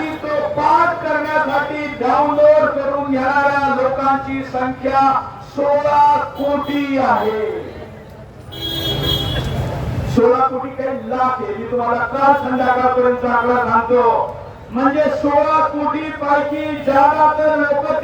आणि तो पाठ करण्यासाठी डाउनलोड करून घेणाऱ्या लोकांची संख्या सोळा कोटी आहे. सोळा कोटी काही लाख आहे. मी तुम्हाला काल संध्याकाळपर्यंत आकडा सांगतो. म्हणजे सोळा कोटी पैकी ज्यादा तर लोक